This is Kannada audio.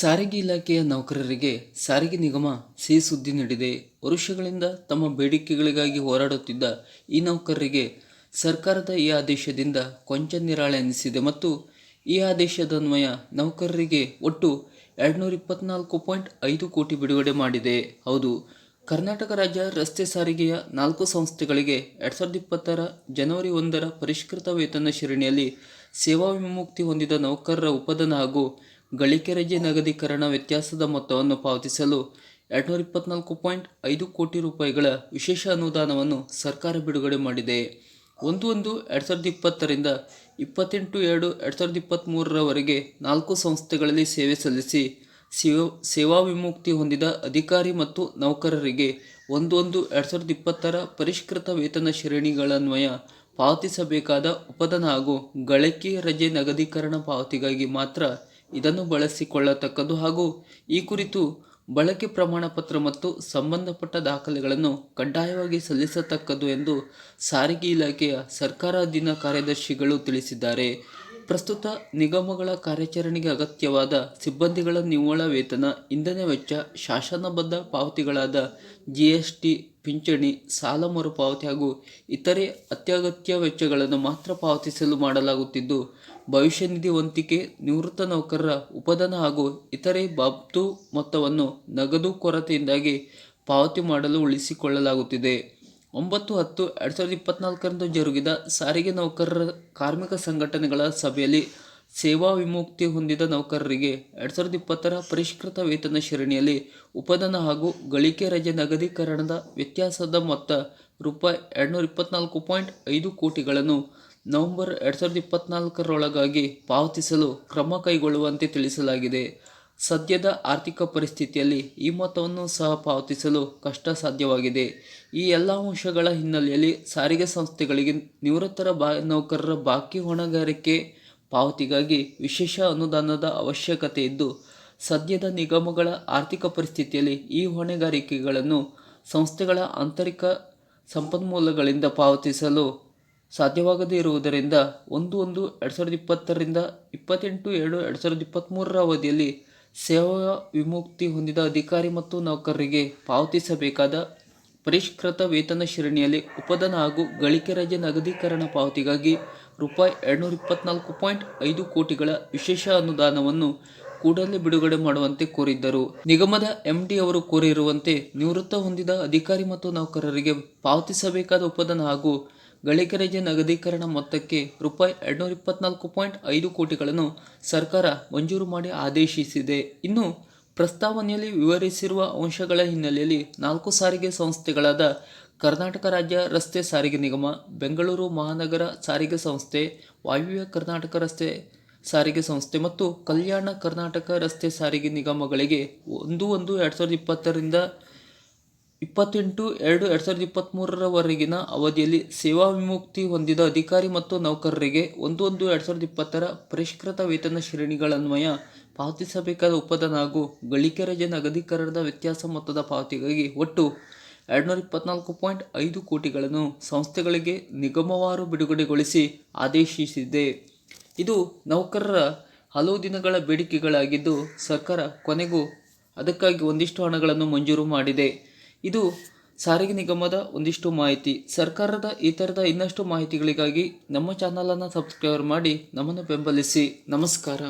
ಸಾರಿಗೆ ಇಲಾಖೆಯ ನೌಕರರಿಗೆ ಸಾರಿಗೆ ನಿಗಮ ಸಿಹಿ ಸುದ್ದಿ ನೀಡಿದೆ. ವರುಷಗಳಿಂದ ತಮ್ಮ ಬೇಡಿಕೆಗಳಿಗಾಗಿ ಹೋರಾಡುತ್ತಿದ್ದ ಈ ನೌಕರರಿಗೆ ಸರ್ಕಾರದ ಈ ಆದೇಶದಿಂದ ಕೊಂಚ ನಿರಾಳೆ ಅನ್ನಿಸಿದೆ ಮತ್ತು ಈ ಆದೇಶದನ್ವಯ ನೌಕರರಿಗೆ ಒಟ್ಟು ಎರಡುನೂರ ಇಪ್ಪತ್ನಾಲ್ಕು ಪಾಯಿಂಟ್ ಐದು ಕೋಟಿ ಬಿಡುಗಡೆ ಮಾಡಿದೆ. ಹೌದು, ಕರ್ನಾಟಕ ರಾಜ್ಯ ರಸ್ತೆ ಸಾರಿಗೆಯ ನಾಲ್ಕು ಸಂಸ್ಥೆಗಳಿಗೆ ಎರಡು ಸಾವಿರದ ಇಪ್ಪತ್ತರ ಜನವರಿ ಒಂದರ ಪರಿಷ್ಕೃತ ವೇತನ ಶ್ರೇಣಿಯಲ್ಲಿ ಸೇವಾ ವಿಮುಕ್ತಿ ಹೊಂದಿದ ನೌಕರರ ಉಪಧನ ಹಾಗೂ ಗಳಿಕೆ ರಜೆ ನಗದೀಕರಣ ವ್ಯತ್ಯಾಸದ ಮೊತ್ತವನ್ನು ಪಾವತಿಸಲು ಎರಡುನೂರ ಇಪ್ಪತ್ನಾಲ್ಕು ಪಾಯಿಂಟ್ ಐದು ಕೋಟಿ ರೂಪಾಯಿಗಳ ವಿಶೇಷ ಅನುದಾನವನ್ನು ಸರ್ಕಾರ ಬಿಡುಗಡೆ ಮಾಡಿದೆ. ಒಂದು ಒಂದು ಎರಡು ಸಾವಿರದ ಇಪ್ಪತ್ತರಿಂದ ಇಪ್ಪತ್ತೆಂಟು ಎರಡು ಎರಡು ಸಾವಿರದ ಇಪ್ಪತ್ತ್ಮೂರರವರೆಗೆ ನಾಲ್ಕು ಸಂಸ್ಥೆಗಳಲ್ಲಿ ಸೇವೆ ಸಲ್ಲಿಸಿ ಸೇವಾ ಸೇವಾ ವಿಮುಕ್ತಿ ಹೊಂದಿದ ಅಧಿಕಾರಿ ಮತ್ತು ನೌಕರರಿಗೆ ಒಂದೊಂದು ಒಂದು ಎರಡು ಸಾವಿರದ ಇಪ್ಪತ್ತರ ಪರಿಷ್ಕೃತ ವೇತನ ಶ್ರೇಣಿಗಳನ್ವಯ ಪಾವತಿಸಬೇಕಾದ ಉಪದನ ಹಾಗೂ ಗಳಿಕೆ ರಜೆ ನಗದೀಕರಣ ಪಾವತಿಗಾಗಿ ಮಾತ್ರ ಇದನ್ನು ಬಳಸಿಕೊಳ್ಳತಕ್ಕದ್ದು ಹಾಗೂ ಈ ಕುರಿತು ಬಳಕೆ ಪ್ರಮಾಣ ಪತ್ರ ಮತ್ತು ಸಂಬಂಧಪಟ್ಟ ದಾಖಲೆಗಳನ್ನು ಕಡ್ಡಾಯವಾಗಿ ಸಲ್ಲಿಸತಕ್ಕದ್ದು ಎಂದು ಸಾರಿಗೆ ಇಲಾಖೆಯ ಸರ್ಕಾರಾಧೀನ ಕಾರ್ಯದರ್ಶಿಗಳು ತಿಳಿಸಿದ್ದಾರೆ. ಪ್ರಸ್ತುತ ನಿಗಮಗಳ ಕಾರ್ಯಾಚರಣೆಗೆ ಅಗತ್ಯವಾದ ಸಿಬ್ಬಂದಿಗಳ ನಿವ್ವಳ ವೇತನ, ಇಂಧನ ವೆಚ್ಚ, ಶಾಸನಬದ್ಧ ಪಾವತಿಗಳಾದ ಜಿ ಎಸ್ ಟಿ ಪಿಂಚಣಿ, ಸಾಲ ಮರುಪಾವತಿ ಹಾಗೂ ಇತರೆ ಅತ್ಯಗತ್ಯ ವೆಚ್ಚಗಳನ್ನು ಮಾತ್ರ ಪಾವತಿಸಲು ಮಾಡಲಾಗುತ್ತಿದ್ದು ಭವಿಷ್ಯ ನಿಧಿ ವಂತಿಕೆ, ನಿವೃತ್ತ ನೌಕರರ ಉಪಧನ ಹಾಗೂ ಇತರೆ ಬಾಬ್ತು ಮೊತ್ತವನ್ನು ನಗದು ಕೊರತೆಯಿಂದಾಗಿ ಪಾವತಿ ಮಾಡಲು ಉಳಿಸಿಕೊಳ್ಳಲಾಗುತ್ತಿದೆ. ಒಂಬತ್ತು ಹತ್ತು ಎರಡು ಸಾವಿರದ ಇಪ್ಪತ್ನಾಲ್ಕರಂದು ಜರುಗಿದ ಸಾರಿಗೆ ನೌಕರರ ಕಾರ್ಮಿಕ ಸಂಘಟನೆಗಳ ಸಭೆಯಲ್ಲಿ ಸೇವಾ ವಿಮುಕ್ತಿ ಹೊಂದಿದ ನೌಕರರಿಗೆ ಎರಡು ಸಾವಿರದ ಇಪ್ಪತ್ತರ ಪರಿಷ್ಕೃತ ವೇತನ ಶ್ರೇಣಿಯಲ್ಲಿ ಉಪಧನ ಹಾಗೂ ಗಳಿಕೆ ರಜೆ ನಗದೀಕರಣದ ವ್ಯತ್ಯಾಸದ ಮೊತ್ತ ರೂಪಾಯಿ ಎರಡುನೂರ ಇಪ್ಪತ್ನಾಲ್ಕು ಪಾಯಿಂಟ್ ಐದು ಕೋಟಿಗಳನ್ನು ನವೆಂಬರ್ ಎರಡು ಸಾವಿರದ ಇಪ್ಪತ್ನಾಲ್ಕರೊಳಗಾಗಿ ಪಾವತಿಸಲು ಕ್ರಮ ಕೈಗೊಳ್ಳುವಂತೆ ತಿಳಿಸಲಾಗಿದೆ. ಸದ್ಯದ ಆರ್ಥಿಕ ಪರಿಸ್ಥಿತಿಯಲ್ಲಿ ಈ ಮೊತ್ತವನ್ನು ಸಹ ಪಾವತಿಸಲು ಕಷ್ಟ ಸಾಧ್ಯವಾಗಿದೆ ಈ ಎಲ್ಲ ಅಂಶಗಳ ಹಿನ್ನೆಲೆಯಲ್ಲಿ ಸಾರಿಗೆ ಸಂಸ್ಥೆಗಳಿಗೆ ನಿವೃತ್ತರ ಬಾ, ನೌಕರರ ಬಾಕಿ ಹೊಣೆಗಾರಿಕೆ ಪಾವತಿಗಾಗಿ ವಿಶೇಷ ಅನುದಾನದ ಅವಶ್ಯಕತೆ ಇದ್ದು, ಸದ್ಯದ ನಿಗಮಗಳ ಆರ್ಥಿಕ ಪರಿಸ್ಥಿತಿಯಲ್ಲಿ ಈ ಹೊಣೆಗಾರಿಕೆಗಳನ್ನು ಸಂಸ್ಥೆಗಳ ಆಂತರಿಕ ಸಂಪನ್ಮೂಲಗಳಿಂದ ಪಾವತಿಸಲು ಸಾಧ್ಯವಾಗದೇ ಇರುವುದರಿಂದ ಒಂದು ಒಂದು ಎರಡು ಸಾವಿರದ ಇಪ್ಪತ್ತರಿಂದ ಇಪ್ಪತ್ತೆಂಟು ಏಳು ಎರಡು ಸಾವಿರದ ಇಪ್ಪತ್ತ್ಮೂರರ ಅವಧಿಯಲ್ಲಿ ಸೇವಾ ವಿಮುಕ್ತಿ ಹೊಂದಿದ ಅಧಿಕಾರಿ ಮತ್ತು ನೌಕರರಿಗೆ ಪಾವತಿಸಬೇಕಾದ ಪರಿಷ್ಕೃತ ವೇತನ ಶ್ರೇಣಿಯಲ್ಲಿ ಉಪದನ ಹಾಗೂ ಗಳಿಕೆ ರಜೆ ನಗದೀಕರಣ ಪಾವತಿಗಾಗಿ ರೂಪಾಯಿ ಎರಡುನೂರ ಇಪ್ಪತ್ನಾಲ್ಕು ಪಾಯಿಂಟ್ ಐದು ಕೋಟಿಗಳ ವಿಶೇಷ ಅನುದಾನವನ್ನು ಕೂಡಲೇ ಬಿಡುಗಡೆ ಮಾಡುವಂತೆ ಕೋರಿದ್ದರು. ನಿಗಮದ ಎಂಡಿ ಅವರು ಕೋರಿರುವಂತೆ ನಿವೃತ್ತ ಹೊಂದಿದ ಅಧಿಕಾರಿ ಮತ್ತು ನೌಕರರಿಗೆ ಪಾವತಿಸಬೇಕಾದ ಉಪದನ ಹಾಗೂ ಗಳಿಕೆ ರಜೆ ನಗದೀಕರಣ ಮೊತ್ತಕ್ಕೆ ರೂಪಾಯಿ ಎರಡುನೂರ ಇಪ್ಪತ್ನಾಲ್ಕು ಪಾಯಿಂಟ್ ಐದು ಕೋಟಿಗಳನ್ನು ಸರ್ಕಾರ ಮಂಜೂರು ಮಾಡಿ ಆದೇಶಿಸಿದೆ. ಇನ್ನು ಪ್ರಸ್ತಾವನೆಯಲ್ಲಿ ವಿವರಿಸಿರುವ ಅಂಶಗಳ ಹಿನ್ನೆಲೆಯಲ್ಲಿ ನಾಲ್ಕು ಸಾರಿಗೆ ಸಂಸ್ಥೆಗಳಾದ ಕರ್ನಾಟಕ ರಾಜ್ಯ ರಸ್ತೆ ಸಾರಿಗೆ ನಿಗಮ, ಬೆಂಗಳೂರು ಮಹಾನಗರ ಸಾರಿಗೆ ಸಂಸ್ಥೆ, ವಾಯುವ್ಯ ಕರ್ನಾಟಕ ರಸ್ತೆ ಸಾರಿಗೆ ಸಂಸ್ಥೆ ಮತ್ತು ಕಲ್ಯಾಣ ಕರ್ನಾಟಕ ರಸ್ತೆ ಸಾರಿಗೆ ನಿಗಮಗಳಿಗೆ ಒಂದು ಒಂದು ಎರಡು ಸಾವಿರದ ಇಪ್ಪತ್ತರಿಂದ ಇಪ್ಪತ್ತೆಂಟು ಎರಡು ಎರಡು ಸಾವಿರದ ಇಪ್ಪತ್ತ್ಮೂರರವರೆಗಿನ ಅವಧಿಯಲ್ಲಿ ಸೇವಾ ವಿಮುಕ್ತಿ ಹೊಂದಿದ ಅಧಿಕಾರಿ ಮತ್ತು ನೌಕರರಿಗೆ ಒಂದು ಒಂದು ಎರಡು ಸಾವಿರದ ಇಪ್ಪತ್ತರ ಪರಿಷ್ಕೃತ ವೇತನ ಶ್ರೇಣಿಗಳನ್ವಯ ಪಾವತಿಸಬೇಕಾದ ಉಪಧನ ಹಾಗೂ ಗಳಿಕೆ ರಜೆ ನಗದೀಕರಣದ ವ್ಯತ್ಯಾಸ ಮೊತ್ತದ ಪಾವತಿಗಾಗಿ ಒಟ್ಟು ಎರಡುನೂರ ಇಪ್ಪತ್ನಾಲ್ಕು ಪಾಯಿಂಟ್ ಐದು ಕೋಟಿಗಳನ್ನು ಸಂಸ್ಥೆಗಳಿಗೆ ನಿಗಮವಾರು ಬಿಡುಗಡೆಗೊಳಿಸಿ ಆದೇಶಿಸಿದೆ. ಇದು ನೌಕರರ ಹಲವು ದಿನಗಳ ಬೇಡಿಕೆಗಳಾಗಿದ್ದು ಸರ್ಕಾರ ಕೊನೆಗೂ ಅದಕ್ಕಾಗಿ ಒಂದಿಷ್ಟು ಹಣಗಳನ್ನು ಮಂಜೂರು ಮಾಡಿದೆ. ಇದು ಸಾರಿಗೆ ನಿಗಮದ ಒಂದಿಷ್ಟು ಮಾಹಿತಿ. ಸರ್ಕಾರದ ಈ ಥರದ ಇನ್ನಷ್ಟು ಮಾಹಿತಿಗಳಿಗಾಗಿ ನಮ್ಮ ಚಾನಲನ್ನು ಸಬ್ಸ್ಕ್ರೈಬ್ ಮಾಡಿ ನಮ್ಮನ್ನು ಬೆಂಬಲಿಸಿ. ನಮಸ್ಕಾರ.